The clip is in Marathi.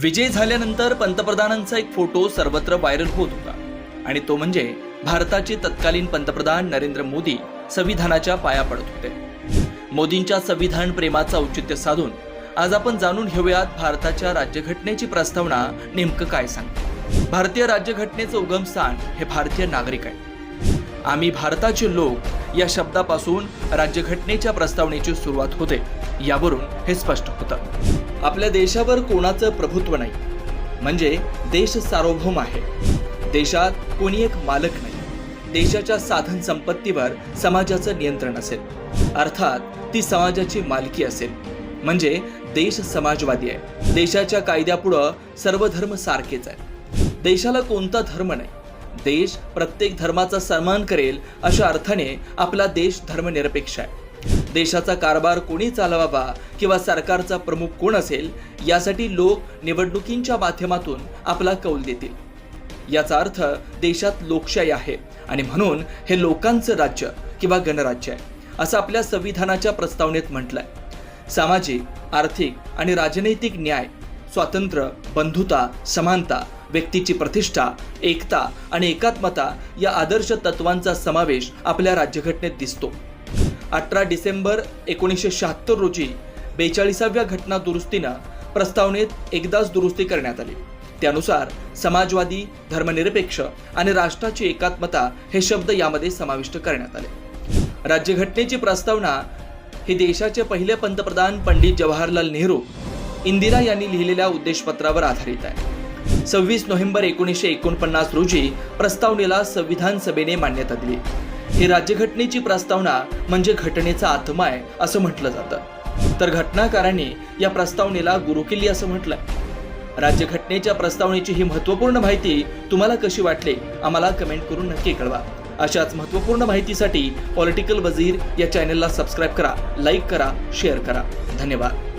विजय झाल्यानंतर पंतप्रधानांचा एक फोटो सर्वत्र व्हायरल होत होता. आणि तो म्हणजे भारताचे तत्कालीन पंतप्रधान नरेंद्र मोदी संविधानाच्या पाया पडत होते. मोदींच्या संविधान प्रेमाचं औचित्य साधून आज आपण जाणून घेऊयात भारताच्या राज्यघटनेची प्रस्तावना नेमकं काय सांगते. भारतीय राज्यघटनेचं उगमस्थान हे भारतीय नागरिक आहे. आम्ही भारताचे लोक या शब्दापासून राज्यघटनेच्या प्रस्तावनेची सुरुवात होते यावरून हे स्पष्ट होतं. आपल्या देशावर कोणाचं प्रभुत्व नाही. म्हणजे देश सार्वभौम आहे. देशात कोणी एक मालक नाही. देशाच्या साधन संपत्तीवर समाजाचं नियंत्रण असेल. अर्थात ती समाजाची मालकी असेल. म्हणजे देश समाजवादी आहे. देशाच्या कायद्यापुढं सर्व धर्म सारखेच आहे देशाला कोणता धर्म नाही. देश प्रत्येक धर्माचा सन्मान करेल अशा अर्थाने आपला देश धर्मनिरपेक्ष आहे. देशाचा कारभार कोणी चालवावा किंवा सरकारचा प्रमुख कोण असेल यासाठी लोक निवडणुकींच्या माध्यमातून आपला कौल देतील. याचा अर्थ देशात लोकशाही आहे आणि म्हणून हे लोकांचं राज्य किंवा गणराज्य आहे असं आपल्या संविधानाच्या प्रस्तावनेत म्हटलंय. सामाजिक आर्थिक आणि राजनैतिक न्याय स्वातंत्र्य बंधुता समानता व्यक्तीची प्रतिष्ठा एकता आणि एकात्मता या आदर्श तत्वांचा समावेश आपल्या राज्यघटनेत दिसतो. अठरा डिसेंबर एकोणीसशे शहात्तर रोजी बेचाळीसाव्या घटना दुरुस्तीनं प्रस्तावनेत एकदाच दुरुस्ती करण्यात आली. त्यानुसार समाजवादी धर्मनिरपेक्ष आणि राष्ट्राची एकात्मता हे शब्द यामध्ये समाविष्ट करण्यात आले. राज्यघटनेची प्रस्तावना ही देशाचे पहिले पंतप्रधान पंडित जवाहरलाल नेहरू इंदिरा यांनी लिहिलेल्या उद्देशपत्रावर आधारित आहे. सव्वीस नोव्हेंबर एकोणीसशे एकोणपन्नास रोजी प्रस्तावनेला संविधान सभेने मान्यता दिली. ही राज्यघटनेची प्रस्तावना म्हणजे घटनेचा आत्मा आहे असं म्हटलं जातं. तर घटनाकारांनी या प्रस्तावनेला गुरुकिल्ली असं म्हटलंय. राज्यघटनेच्या प्रस्तावनेची ही महत्त्वपूर्ण माहिती तुम्हाला कशी वाटली आम्हाला कमेंट करून नक्की कळवा. अशाच महत्त्वपूर्ण माहितीसाठी पॉलिटिकल वजीर या चॅनलला सबस्क्राईब करा लाईक करा शेअर करा. धन्यवाद.